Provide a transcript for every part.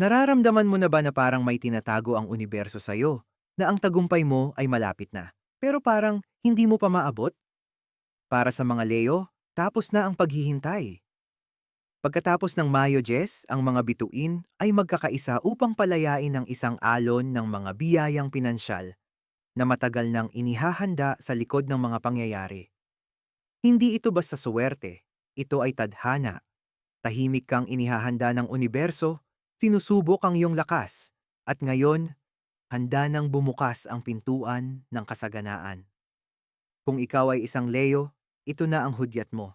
Nararamdaman mo na ba na parang may tinatago ang universo sa'yo, na ang tagumpay mo ay malapit na, pero parang hindi mo pa maabot? Para sa mga Leo, tapos na ang paghihintay. Pagkatapos ng Mayo Jess, ang mga bituin ay magkakaisa upang palayain ang isang alon ng mga biyayang pinansyal na matagal nang inihahanda sa likod ng mga pangyayari. Hindi ito basta suwerte, ito ay tadhana. Tahimik kang inihahanda ng universo, sinusubok ang iyong lakas, at ngayon, handa nang bumukas ang pintuan ng kasaganaan. Kung ikaw ay isang Leo, ito na ang hudyat mo.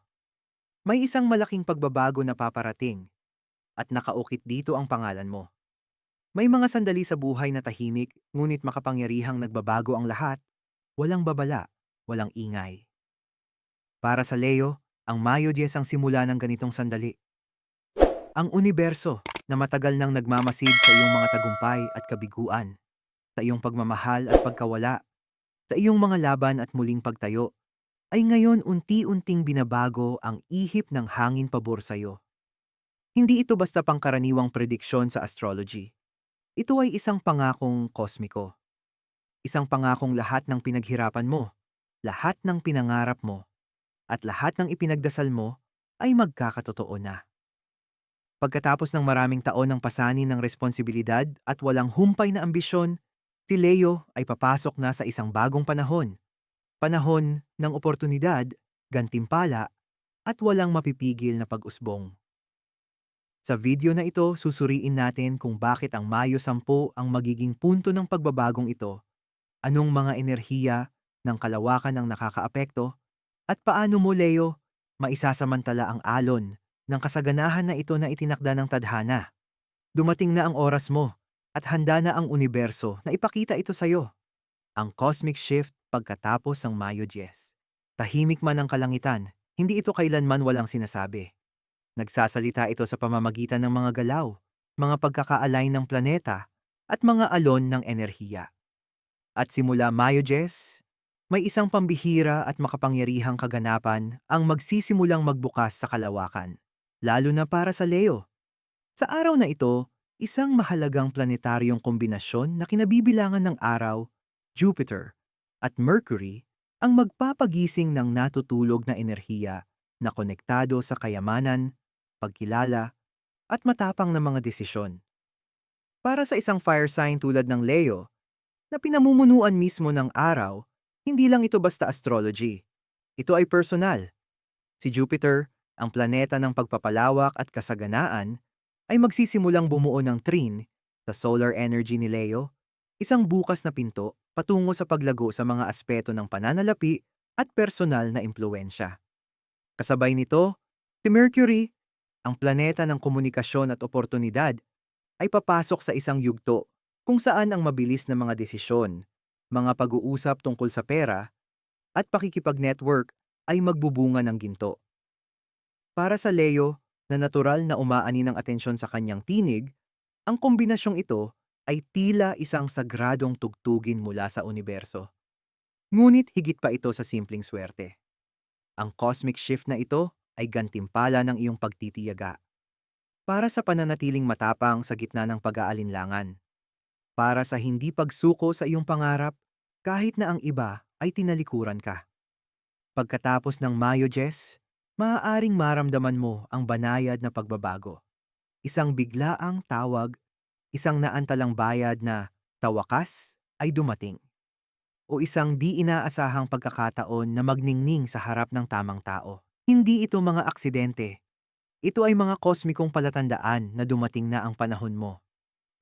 May isang malaking pagbabago na paparating, at nakaukit dito ang pangalan mo. May mga sandali sa buhay na tahimik, ngunit makapangyarihang nagbabago ang lahat. Walang babala, walang ingay. Para sa Leo, ang Mayo 10 ang simula ng ganitong sandali. Ang universo na matagal nang nagmamasid sa iyong mga tagumpay at kabiguan, sa iyong pagmamahal at pagkawala, sa iyong mga laban at muling pagtayo, ay ngayon unti-unting binabago ang ihip ng hangin pabor sa iyo. Hindi ito basta pangkaraniwang prediksyon sa astrology. Ito ay isang pangakong kosmiko. Isang pangakong lahat ng pinaghirapan mo, lahat ng pinangarap mo, at lahat ng ipinagdasal mo ay magkakatotoo na. Pagkatapos ng maraming taon ng pasanin ng responsibilidad at walang humpay na ambisyon, si Leo ay papasok na sa isang bagong panahon. Panahon ng oportunidad, gantimpala, at walang mapipigil na pag-usbong. Sa video na ito, susuriin natin kung bakit ang Mayo 10 ang magiging punto ng pagbabagong ito, anong mga enerhiya ng kalawakan ang nakakaapekto, at paano mo, Leo, maisasamantala ang alon ng kasaganahan na ito na itinakda ng tadhana. Dumating na ang oras mo at handa na ang universo na ipakita ito sa iyo. Ang cosmic shift pagkatapos ng Mayo 10. Tahimik man ang kalangitan, hindi ito kailanman walang sinasabi. Nagsasalita ito sa pamamagitan ng mga galaw, mga pagkakaalay ng planeta, at mga alon ng enerhiya. At simula Mayo 10, may isang pambihira at makapangyarihang kaganapan ang magsisimulang magbukas sa kalawakan, lalo na para sa Leo. Sa araw na ito, isang mahalagang planetaryong kombinasyon na kinabibilangan ng araw, Jupiter, at Mercury ang magpapagising ng natutulog na enerhiya na konektado sa kayamanan, pagkilala, at matapang na mga desisyon. Para sa isang fire sign tulad ng Leo, na pinamumunuan mismo ng araw, hindi lang ito basta astrology. Ito ay personal. Si Jupiter, ang planeta ng pagpapalawak at kasaganaan, ay magsisimulang bumuo ng trine sa solar energy ni Leo, isang bukas na pinto patungo sa paglago sa mga aspeto ng pananalapi at personal na impluensya. Kasabay nito, si Mercury, ang planeta ng komunikasyon at oportunidad, ay papasok sa isang yugto kung saan ang mabilis na mga desisyon, mga pag-uusap tungkol sa pera, at pakikipag-network ay magbubunga ng ginto. Para sa Leo, na natural na umaani ng atensyon sa kanyang tinig, ang kombinasyong ito ay tila isang sagradong tugtugin mula sa universo. Ngunit higit pa ito sa simpleng swerte. Ang cosmic shift na ito ay gantimpala ng iyong pagtitiyaga. Para sa pananatiling matapang sa gitna ng pag-aalinlangan. Para sa hindi pagsuko sa iyong pangarap kahit na ang iba ay tinalikuran ka. Pagkatapos ng Mayo Jess, maaaring maramdaman mo ang banayad na pagbabago. Isang biglaang tawag, isang naantalang bayad na tawakas ay dumating. O isang di inaasahang pagkakataon na magningning sa harap ng tamang tao. Hindi ito mga aksidente. Ito ay mga kosmikong palatandaan na dumating na ang panahon mo.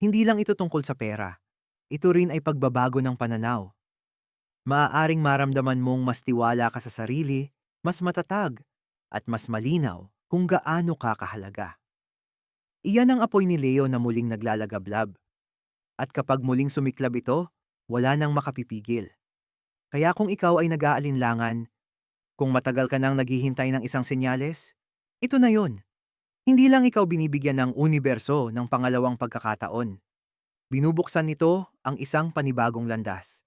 Hindi lang ito tungkol sa pera. Ito rin ay pagbabago ng pananaw. Maaaring maramdaman mong mas tiwala ka sa sarili, mas matatag, at mas malinaw kung gaano ka kahalaga. Iyan ang apoy ni Leo na muling naglalagablab. At kapag muling sumiklab ito, wala nang makapipigil. Kaya kung ikaw ay nag-aalinlangan, kung matagal ka nang naghihintay ng isang senyales, ito na yon. Hindi lang ikaw binibigyan ng universo ng pangalawang pagkakataon. Binubuksan nito ang isang panibagong landas.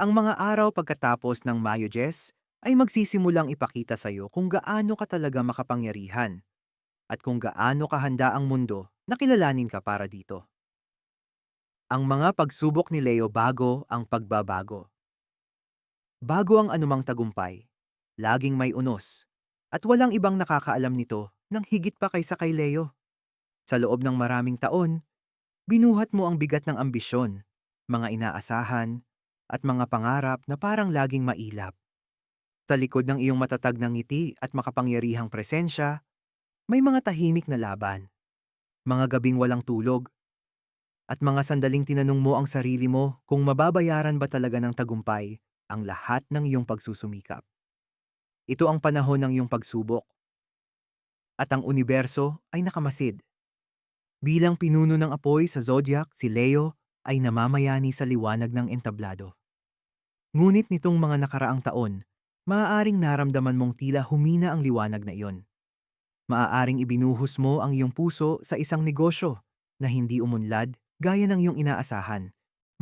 Ang mga araw pagkatapos ng Mayo Jess ay magsisimulang ipakita sa iyo kung gaano ka talaga makapangyarihan at kung gaano kahanda ang mundo na kilalanin ka para dito. Ang mga pagsubok ni Leo bago ang pagbabago. Bago ang anumang tagumpay, laging may unos, at walang ibang nakakaalam nito nang higit pa kaysa kay Leo. Sa loob ng maraming taon, binuhat mo ang bigat ng ambisyon, mga inaasahan, at mga pangarap na parang laging mailap. Sa likod ng iyong matatag na ngiti at makapangyarihang presensya, may mga tahimik na laban, mga gabing walang tulog, at mga sandaling tinanong mo ang sarili mo kung mababayaran ba talaga ng tagumpay ang lahat ng iyong pagsusumikap. Ito ang panahon ng iyong pagsubok. At ang universo ay nakamasid. Bilang pinuno ng apoy sa zodiac, si Leo ay namamayani sa liwanag ng entablado. Ngunit nitong mga nakaraang taon, maaaring naramdaman mong tila humina ang liwanag na iyon. Maaaring ibinuhos mo ang iyong puso sa isang negosyo na hindi umunlad gaya ng iyong inaasahan.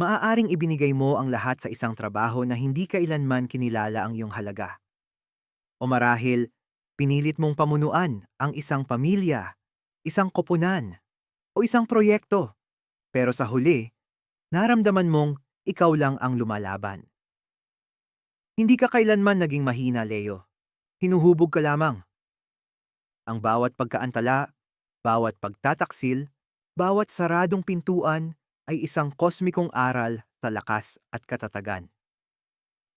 Maaaring ibinigay mo ang lahat sa isang trabaho na hindi kailanman kinilala ang iyong halaga. O marahil, pinilit mong pamunuan ang isang pamilya, isang koponan, o isang proyekto. Pero sa huli, naramdaman mong ikaw lang ang lumalaban. Hindi ka kailanman naging mahina, Leo. Hinuhubog ka lamang. Ang bawat pagkaantala, bawat pagtataksil, bawat saradong pintuan ay isang kosmikong aral sa lakas at katatagan.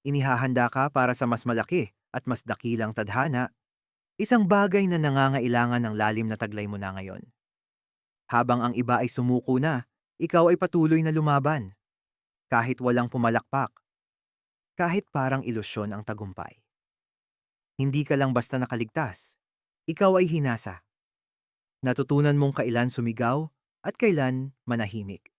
Inihahanda ka para sa mas malaki at mas dakilang tadhana, isang bagay na nangangailangan ng lalim na taglay mo na ngayon. Habang ang iba ay sumuko na, ikaw ay patuloy na lumaban. Kahit walang pumalakpak. Kahit parang ilusyon ang tagumpay. Hindi ka lang basta nakaligtas. Ikaw ay hinasa. Natutunan mong kailan sumigaw at kailan manahimik.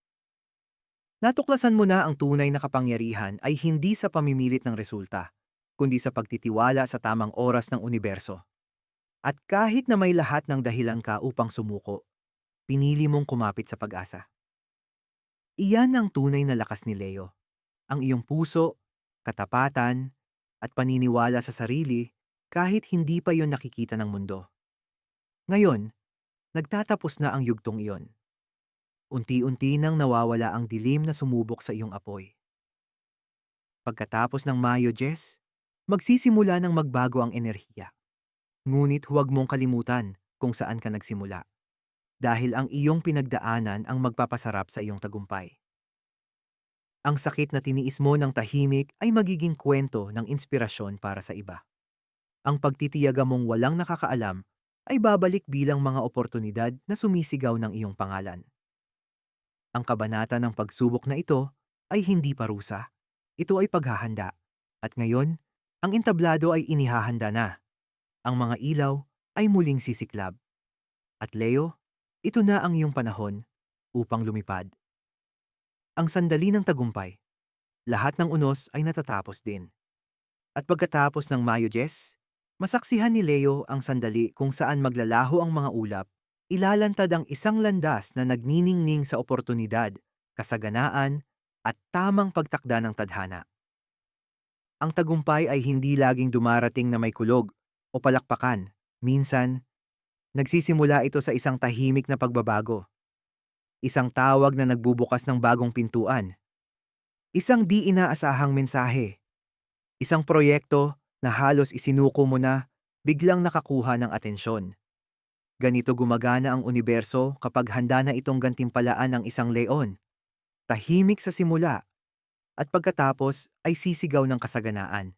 Natuklasan mo na ang tunay na kapangyarihan ay hindi sa pamimilit ng resulta, kundi sa pagtitiwala sa tamang oras ng universo. At kahit na may lahat ng dahilan ka upang sumuko, pinili mong kumapit sa pag-asa. Iyan ang tunay na lakas ni Leo. Ang iyong puso, katapatan, at paniniwala sa sarili kahit hindi pa yon nakikita ng mundo. Ngayon, nagtatapos na ang yugtong iyon. Unti-unti nang nawawala ang dilim na sumubok sa iyong apoy. Pagkatapos ng Mayo, Jess, magsisimula ng magbago ang enerhiya. Ngunit huwag mong kalimutan kung saan ka nagsimula. Dahil ang iyong pinagdaanan ang magpapasarap sa iyong tagumpay. Ang sakit na tiniis mo ng tahimik ay magiging kwento ng inspirasyon para sa iba. Ang pagtitiyaga mong walang nakakaalam ay babalik bilang mga oportunidad na sumisigaw ng iyong pangalan. Ang kabanata ng pagsubok na ito ay hindi parusa. Ito ay paghahanda. At ngayon, ang entablado ay inihahanda na. Ang mga ilaw ay muling sisiklab. At Leo, ito na ang iyong panahon upang lumipad. Ang sandali ng tagumpay. Lahat ng unos ay natatapos din. At pagkatapos ng Mayo Jess, masaksihan ni Leo ang sandali kung saan maglalaho ang mga ulap ilalantad ang isang landas na nagniningning sa oportunidad, kasaganaan, at tamang pagtakda ng tadhana. Ang tagumpay ay hindi laging dumarating na may kulog o palakpakan. Minsan, nagsisimula ito sa isang tahimik na pagbabago. Isang tawag na nagbubukas ng bagong pintuan. Isang di inaasahang mensahe. Isang proyekto na halos isinuko mo na biglang nakakuha ng atensyon. Ganito gumagana ang universo kapag handa na itong gantimpalaan ng isang leon. Tahimik sa simula, at pagkatapos ay sisigaw ng kasaganaan.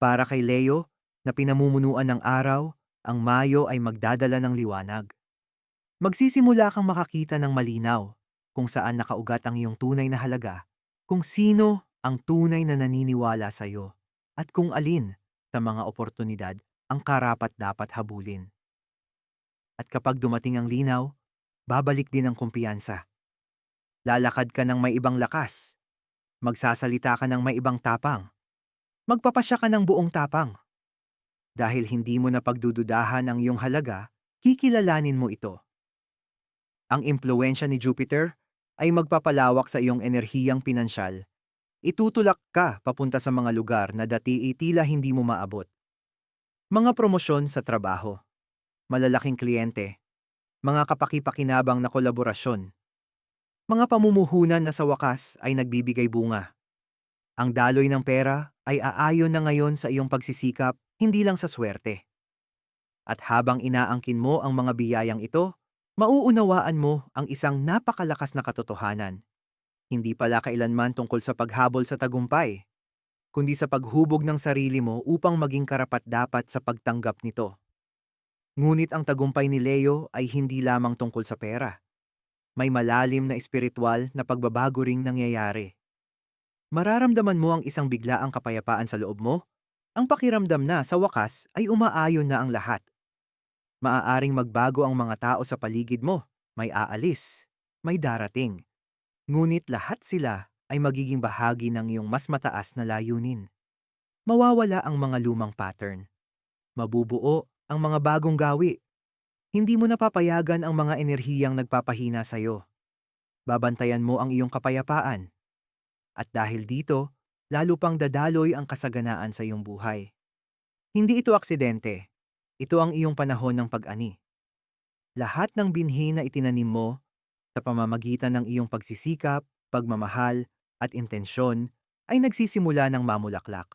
Para kay Leo, na pinamumunuan ng araw, ang Mayo ay magdadala ng liwanag. Magsisimula kang makakita ng malinaw kung saan nakaugat ang iyong tunay na halaga, kung sino ang tunay na naniniwala sa iyo, at kung alin sa mga oportunidad ang karapat dapat habulin. At kapag dumating ang linaw, babalik din ang kumpiyansa. Lalakad ka ng may ibang lakas. Magsasalita ka ng may ibang tapang. Magpapasya ka ng buong tapang. Dahil hindi mo na pagdududahan ang iyong halaga, kikilalanin mo ito. Ang impluensya ni Jupiter ay magpapalawak sa iyong enerhiyang pinansyal. Itutulak ka papunta sa mga lugar na dati itila hindi mo maabot. Mga promosyon sa trabaho malalaking kliyente, mga kapakipakinabang na kolaborasyon, Mga pamumuhunan na sa wakas ay nagbibigay bunga. Ang daloy ng pera ay aayon na ngayon sa iyong pagsisikap, hindi lang sa swerte. At habang inaangkin mo ang mga biyayang ito, mauunawaan mo ang isang napakalakas na katotohanan. Hindi pala kailanman tungkol sa paghabol sa tagumpay, kundi sa paghubog ng sarili mo upang maging karapat-dapat sa pagtanggap nito. Ngunit ang tagumpay ni Leo ay hindi lamang tungkol sa pera. May malalim na espiritual na pagbabago ring nangyayari. Mararamdaman mo ang isang biglaang kapayapaan sa loob mo, ang pakiramdam na sa wakas ay umaayon na ang lahat. Maaaring magbago ang mga tao sa paligid mo, may aalis, may darating. Ngunit lahat sila ay magiging bahagi ng iyong mas mataas na layunin. Mawawala ang mga lumang pattern. Mabubuo ang mga bagong gawi. Hindi mo napapayagan ang mga enerhiyang nagpapahina sa iyo. Babantayan mo ang iyong kapayapaan. At dahil dito, lalo pang dadaloy ang kasaganaan sa iyong buhay. Hindi ito aksidente. Ito ang iyong panahon ng pag-ani. Lahat ng binhi na itinanim mo sa pamamagitan ng iyong pagsisikap, pagmamahal, at intensyon ay nagsisimula ng mamulaklak.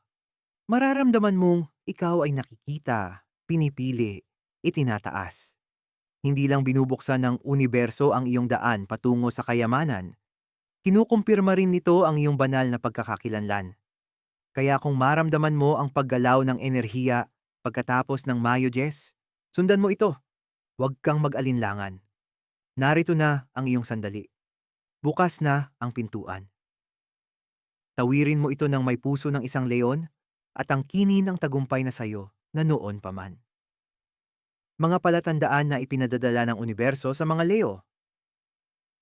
Mararamdaman mong ikaw ay nakikita, pinipili, itinataas. Hindi lang binubuksan ng universo ang iyong daan patungo sa kayamanan. Kinukumpirma rin nito ang iyong banal na pagkakakilanlan. Kaya kung maramdaman mo ang paggalaw ng enerhiya pagkatapos ng Mayo Jess, sundan mo ito. Huwag kang mag-alinlangan. Narito na ang iyong sandali. Bukas na ang pintuan. Tawirin mo ito ng may puso ng isang leon at ang kini ng tagumpay na sayo na noon pa man mga palatandaan na ipinadadala ng universo sa mga Leo.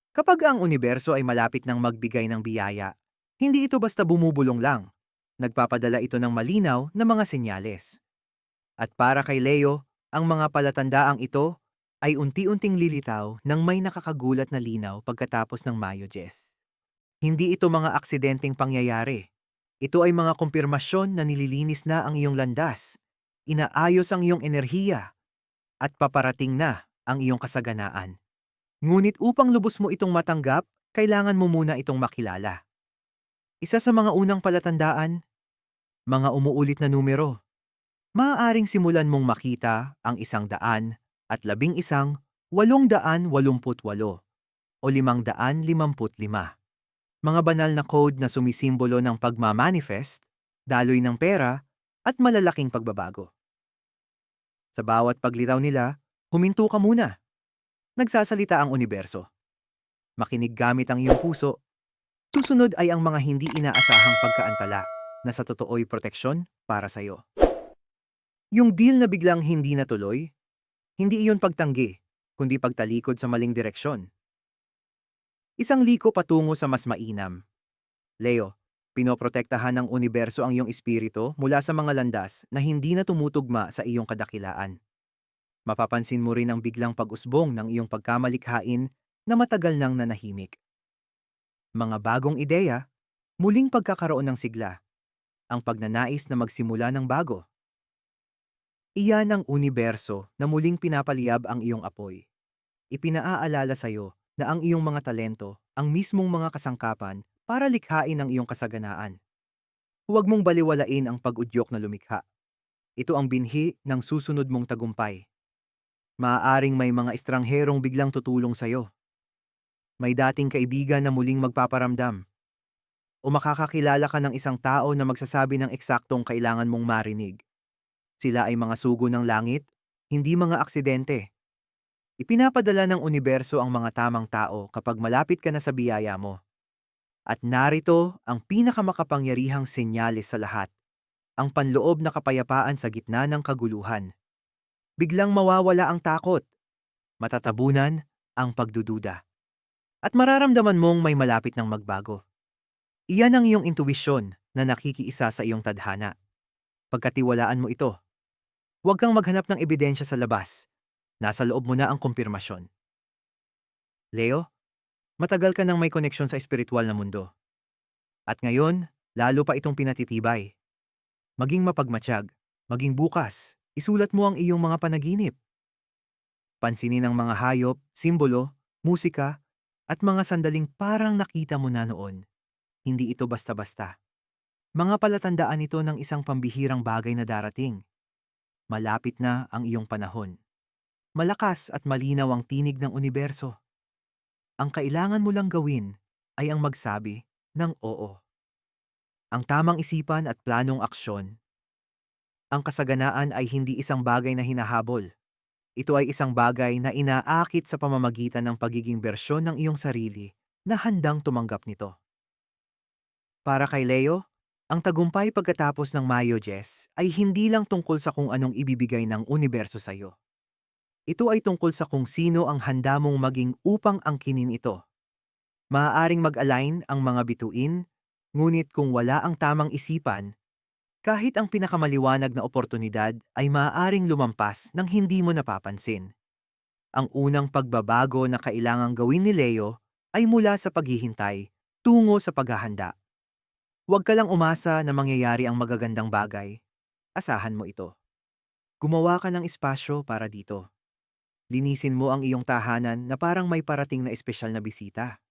Kapag ang universo ay malapit ng magbigay ng biyaya, hindi ito basta bumubulong lang. Nagpapadala ito ng malinaw na mga senyales. At para kay Leo, ang mga palatandaang ito ay unti-unting lilitaw ng may nakakagulat na linaw pagkatapos ng Mayo Jess. Hindi ito mga aksidenteng pangyayari. Ito ay mga kumpirmasyon na nililinis na ang iyong landas, inaayos ang iyong enerhiya, at paparating na ang iyong kasaganaan. Ngunit upang lubos mo itong matanggap, kailangan mo muna itong makilala. Isa sa mga unang palatandaan, mga umuulit na numero. Maaaring simulan mong makita ang isang daan at labing isang walong daan walumput walo o limang daan limamput lima. Mga banal na code na sumisimbolo ng pagmamanifest, daloy ng pera, at malalaking pagbabago. Sa bawat paglitaw nila, huminto ka muna. Nagsasalita ang universo. Makinig gamit ang iyong puso. Susunod ay ang mga hindi inaasahang pagkaantala na sa totoo'y proteksyon para sa iyo. Yung deal na biglang hindi natuloy, hindi iyon pagtanggi, kundi pagtalikod sa maling direksyon. Isang liko patungo sa mas mainam. Leo, Pinoprotektahan ng universo ang iyong espiritu mula sa mga landas na hindi na tumutugma sa iyong kadakilaan. Mapapansin mo rin ang biglang pag-usbong ng iyong pagkamalikhain na matagal nang nanahimik. Mga bagong ideya, muling pagkakaroon ng sigla, ang pagnanais na magsimula ng bago. Iyan ang universo na muling pinapaliyab ang iyong apoy. Ipinaaalala sa iyo na ang iyong mga talento, ang mismong mga kasangkapan para likhain ang iyong kasaganaan. Huwag mong baliwalain ang pag-udyok na lumikha. Ito ang binhi ng susunod mong tagumpay. Maaaring may mga estrangherong biglang tutulong sa iyo. May dating kaibigan na muling magpaparamdam. O makakakilala ka ng isang tao na magsasabi ng eksaktong kailangan mong marinig. Sila ay mga sugo ng langit, hindi mga aksidente. Ipinapadala ng universo ang mga tamang tao kapag malapit ka na sa biyaya mo. At narito ang pinakamakapangyarihang senyales sa lahat, ang panloob na kapayapaan sa gitna ng kaguluhan. Biglang mawawala ang takot, matatabunan ang pagdududa. At mararamdaman mong may malapit ng magbago. Iyan ang iyong intuwisyon na nakikiisa sa iyong tadhana. Pagkatiwalaan mo ito. Huwag kang maghanap ng ebidensya sa labas. Nasa loob mo na ang kumpirmasyon. Leo, Matagal ka nang may koneksyon sa espiritual na mundo. At ngayon, lalo pa itong pinatitibay. Maging mapagmatsyag, maging bukas, isulat mo ang iyong mga panaginip. Pansinin ang mga hayop, simbolo, musika, at mga sandaling parang nakita mo na noon. Hindi ito basta-basta. Mga palatandaan ito ng isang pambihirang bagay na darating. Malapit na ang iyong panahon. Malakas at malinaw ang tinig ng universo. Ang kailangan mo lang gawin ay ang magsabi ng oo. Ang tamang isipan at planong aksyon. Ang kasaganaan ay hindi isang bagay na hinahabol. Ito ay isang bagay na inaakit sa pamamagitan ng pagiging bersyon ng iyong sarili na handang tumanggap nito. Para kay Leo, ang tagumpay pagkatapos ng Mayo Jess ay hindi lang tungkol sa kung anong ibibigay ng universo sa iyo. Ito ay tungkol sa kung sino ang handa mong maging upang angkinin ito. Maaaring mag-align ang mga bituin, ngunit kung wala ang tamang isipan, kahit ang pinakamaliwanag na oportunidad ay maaaring lumampas nang hindi mo napapansin. Ang unang pagbabago na kailangang gawin ni Leo ay mula sa paghihintay tungo sa paghahanda. Huwag ka lang umasa na mangyayari ang magagandang bagay. Asahan mo ito. Gumawa ka ng espasyo para dito. Linisin mo ang iyong tahanan na parang may parating na espesyal na bisita.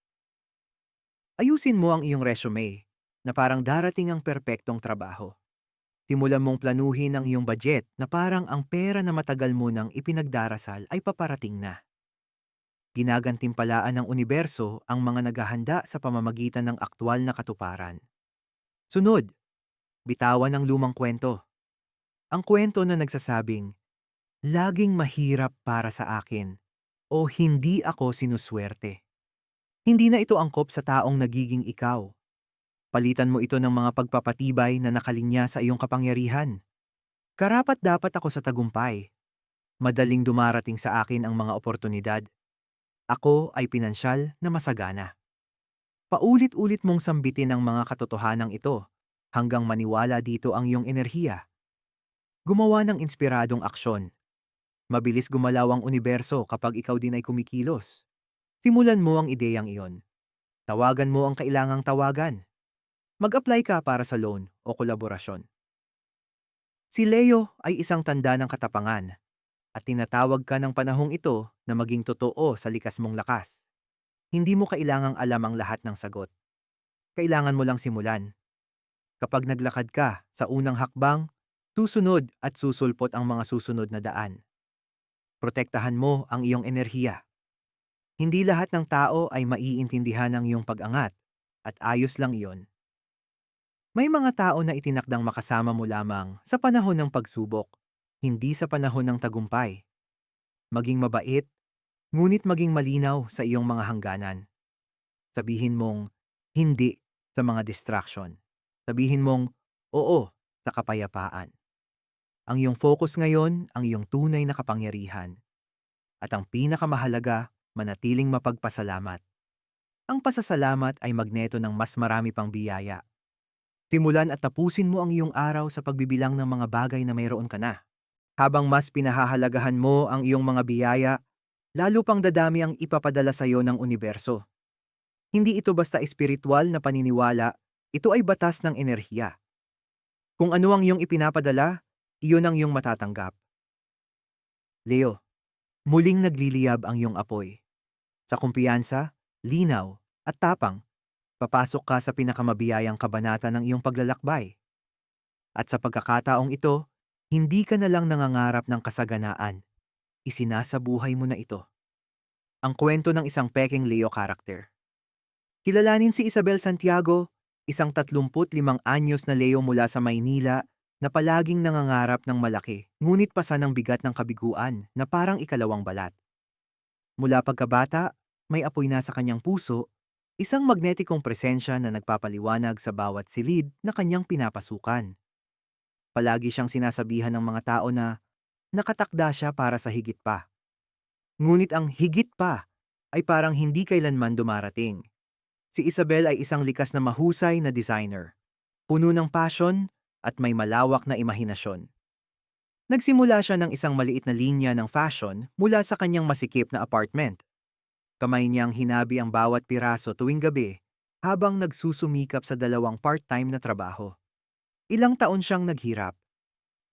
Ayusin mo ang iyong resume na parang darating ang perpektong trabaho. Simulan mong planuhin ang iyong budget na parang ang pera na matagal mo nang ipinagdarasal ay paparating na. Ginagantimpalaan ng universo ang mga naghahanda sa pamamagitan ng aktwal na katuparan. Sunod, bitawan ang lumang kwento. Ang kwento na nagsasabing, laging mahirap para sa akin o hindi ako sinuswerte. Hindi na ito angkop sa taong nagiging ikaw. Palitan mo ito ng mga pagpapatibay na nakalinya sa iyong kapangyarihan. Karapat dapat ako sa tagumpay. Madaling dumarating sa akin ang mga oportunidad. Ako ay pinansyal na masagana. Paulit-ulit mong sambitin ang mga katotohanang ito hanggang maniwala dito ang iyong enerhiya. Gumawa ng inspiradong aksyon. Mabilis gumalaw ang universo kapag ikaw din ay kumikilos. Simulan mo ang ideyang iyon. Tawagan mo ang kailangang tawagan. Mag-apply ka para sa loan o kolaborasyon. Si Leo ay isang tanda ng katapangan at tinatawag ka ng panahong ito na maging totoo sa likas mong lakas. Hindi mo kailangang alam ang lahat ng sagot. Kailangan mo lang simulan. Kapag naglakad ka sa unang hakbang, susunod at susulpot ang mga susunod na daan. Protektahan mo ang iyong enerhiya. Hindi lahat ng tao ay maiintindihan ng iyong pag-angat at ayos lang iyon. May mga tao na itinakdang makasama mo lamang sa panahon ng pagsubok, hindi sa panahon ng tagumpay. Maging mabait ngunit maging malinaw sa iyong mga hangganan. Sabihin mong hindi sa mga distraction. Sabihin mong oo sa kapayapaan. Ang iyong focus ngayon ang iyong tunay na kapangyarihan. At ang pinakamahalaga, manatiling mapagpasalamat. Ang pasasalamat ay magneto ng mas marami pang biyaya. Simulan at tapusin mo ang iyong araw sa pagbibilang ng mga bagay na mayroon ka na. Habang mas pinahahalagahan mo ang iyong mga biyaya, lalo pang dadami ang ipapadala sa iyo ng universo. Hindi ito basta espiritual na paniniwala, ito ay batas ng enerhiya. Kung ano ang iyong ipinapadala, iyon ang iyong matatanggap. Leo, muling nagliliyab ang iyong apoy. Sa kumpiyansa, linaw, at tapang, papasok ka sa pinakamabiyayang kabanata ng iyong paglalakbay. At sa pagkakataong ito, hindi ka na lang nangangarap ng kasaganaan, isinasabuhay mo na ito. Ang kwento ng isang peking Leo character. Kilalanin si Isabel Santiago, isang 35 anyos na Leo mula sa Maynila na palaging nangangarap ng malaki, ngunit pasa ng bigat ng kabiguan na parang ikalawang balat. Mula pagkabata, may apoy na sa kanyang puso, isang magnetikong presensya na nagpapaliwanag sa bawat silid na kanyang pinapasukan. Palagi siyang sinasabihan ng mga tao na nakatakda siya para sa higit pa. Ngunit ang higit pa ay parang hindi kailanman dumarating. Si Isabel ay isang likas na mahusay na designer, puno ng passion at may malawak na imahinasyon. Nagsimula siya ng isang maliit na linya ng fashion mula sa kanyang masikip na apartment. Kamay niyang hinabi ang bawat piraso tuwing gabi habang nagsusumikap sa dalawang part-time na trabaho. Ilang taon siyang naghirap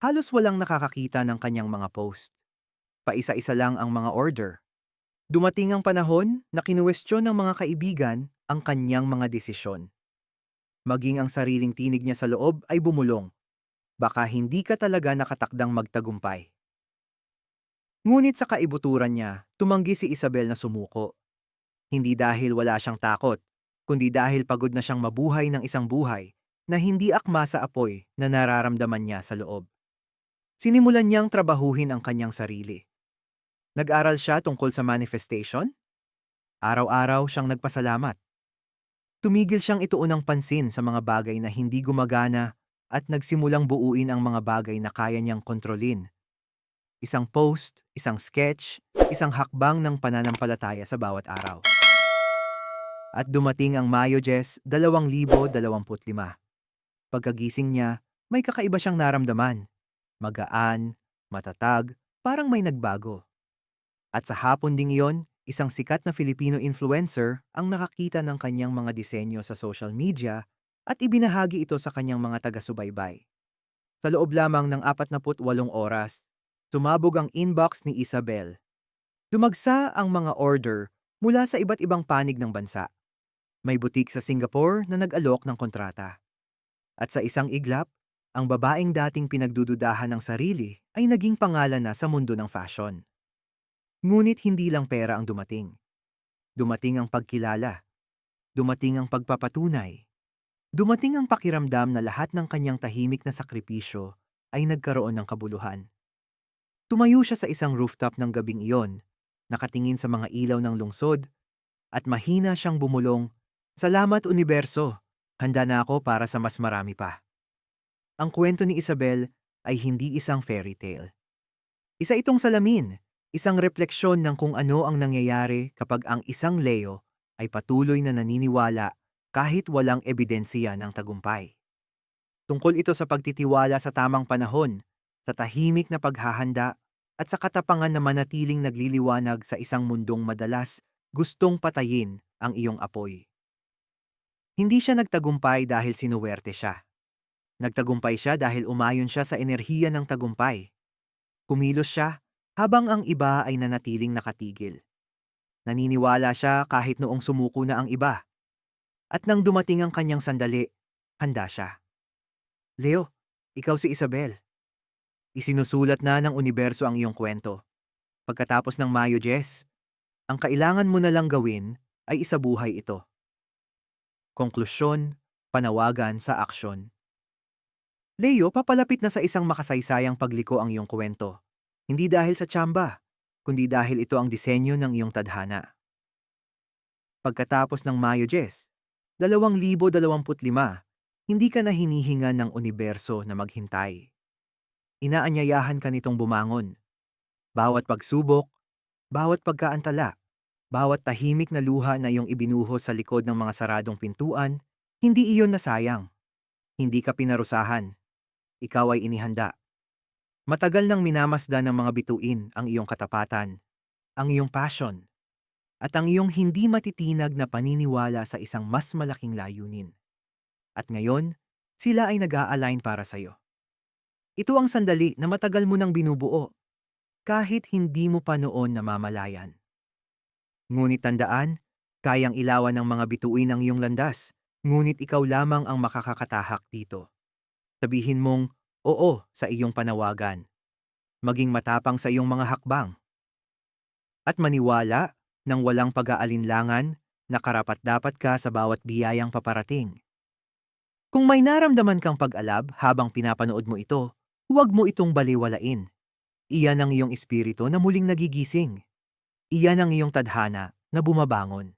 Halos walang nakakakita ng kanyang mga post. Paisa-isa lang ang mga order. Dumating ang panahon na kinuwestiyon ng mga kaibigan ang kanyang mga desisyon. Maging ang sariling tinig niya sa loob ay bumulong. Baka hindi ka talaga nakatakdang magtagumpay. Ngunit sa kaibuturan niya, tumanggi si Isabel na sumuko. Hindi dahil wala siyang takot, kundi dahil pagod na siyang mabuhay ng isang buhay na hindi akma sa apoy na nararamdaman niya sa loob. Sinimulan niyang trabahuhin ang kanyang sarili. Nag-aral siya tungkol sa manifestation? Araw-araw siyang nagpasalamat. Tumigil siyang ituon ng pansin sa mga bagay na hindi gumagana at nagsimulang buuin ang mga bagay na kaya niyang kontrolin. Isang post, isang sketch, isang hakbang ng pananampalataya sa bawat araw. At dumating ang Mayo Jess 2025. Pagkagising niya, may kakaiba siyang naramdaman. Magaan, matatag, parang may nagbago. At sa hapon ding iyon, isang sikat na Filipino influencer ang nakakita ng kanyang mga disenyo sa social media at ibinahagi ito sa kanyang mga taga-subaybay. Sa loob lamang ng 48 oras, sumabog ang inbox ni Isabel. Dumagsa ang mga order mula sa iba't ibang panig ng bansa. May butik sa Singapore na nag-alok ng kontrata. At sa isang iglap, ang babaeng dating pinagdududahan ng sarili ay naging pangalan na sa mundo ng fashion. Ngunit hindi lang pera ang dumating. Dumating ang pagkilala. Dumating ang pagpapatunay. Dumating ang pakiramdam na lahat ng kanyang tahimik na sakripisyo ay nagkaroon ng kabuluhan. Tumayo siya sa isang rooftop ng gabing iyon, nakatingin sa mga ilaw ng lungsod, at mahina siyang bumulong, Salamat Universo, handa na ako para sa mas marami pa. Ang kwento ni Isabel ay hindi isang fairy tale. Isa itong salamin Isang refleksyon ng kung ano ang nangyayari kapag ang isang Leo ay patuloy na naniniwala kahit walang ebidensya ng tagumpay. Tungkol ito sa pagtitiwala sa tamang panahon, sa tahimik na paghahanda, at sa katapangan na manatiling nagliliwanag sa isang mundong madalas gustong patayin ang iyong apoy. Hindi siya nagtagumpay dahil sinuwerte siya. Nagtagumpay siya dahil umayon siya sa enerhiya ng tagumpay. Kumilos siya habang ang iba ay nanatiling nakatigil. Naniniwala siya kahit noong sumuko na ang iba. At nang dumating ang kanyang sandali, handa siya. Leo, ikaw si Isabel. Isinusulat na ng universo ang iyong kwento. Pagkatapos ng Mayo Jess, ang kailangan mo na lang gawin ay isabuhay ito. Konklusyon, panawagan sa aksyon. Leo, papalapit na sa isang makasaysayang pagliko ang iyong kwento. Hindi dahil sa tsamba, kundi dahil ito ang disenyo ng iyong tadhana. Pagkatapos ng Mayo Jess, 2025, hindi ka na hinihinga ng universo na maghintay. Inaanyayahan ka nitong bumangon. Bawat pagsubok, bawat pagkaantala, bawat tahimik na luha na iyong ibinuhos sa likod ng mga saradong pintuan, hindi iyon nasayang. Hindi ka pinarusahan. Ikaw ay inihanda. Matagal nang minamasdan ng mga bituin ang iyong katapatan, ang iyong passion, at ang iyong hindi matitinag na paniniwala sa isang mas malaking layunin. At ngayon, sila ay nag-a-align para sa iyo. Ito ang sandali na matagal mo nang binubuo, kahit hindi mo pa noon namamalayan. Ngunit tandaan, kayang ilawan ng mga bituin ang iyong landas, ngunit ikaw lamang ang makakakatahak dito. Sabihin mong, oo sa iyong panawagan. Maging matapang sa iyong mga hakbang. At maniwala ng walang pag-aalinlangan na karapat-dapat ka sa bawat biyayang paparating. Kung may naramdaman kang pag-alab habang pinapanood mo ito, huwag mo itong baliwalain. Iyan ang iyong espiritu na muling nagigising. Iyan ang iyong tadhana na bumabangon.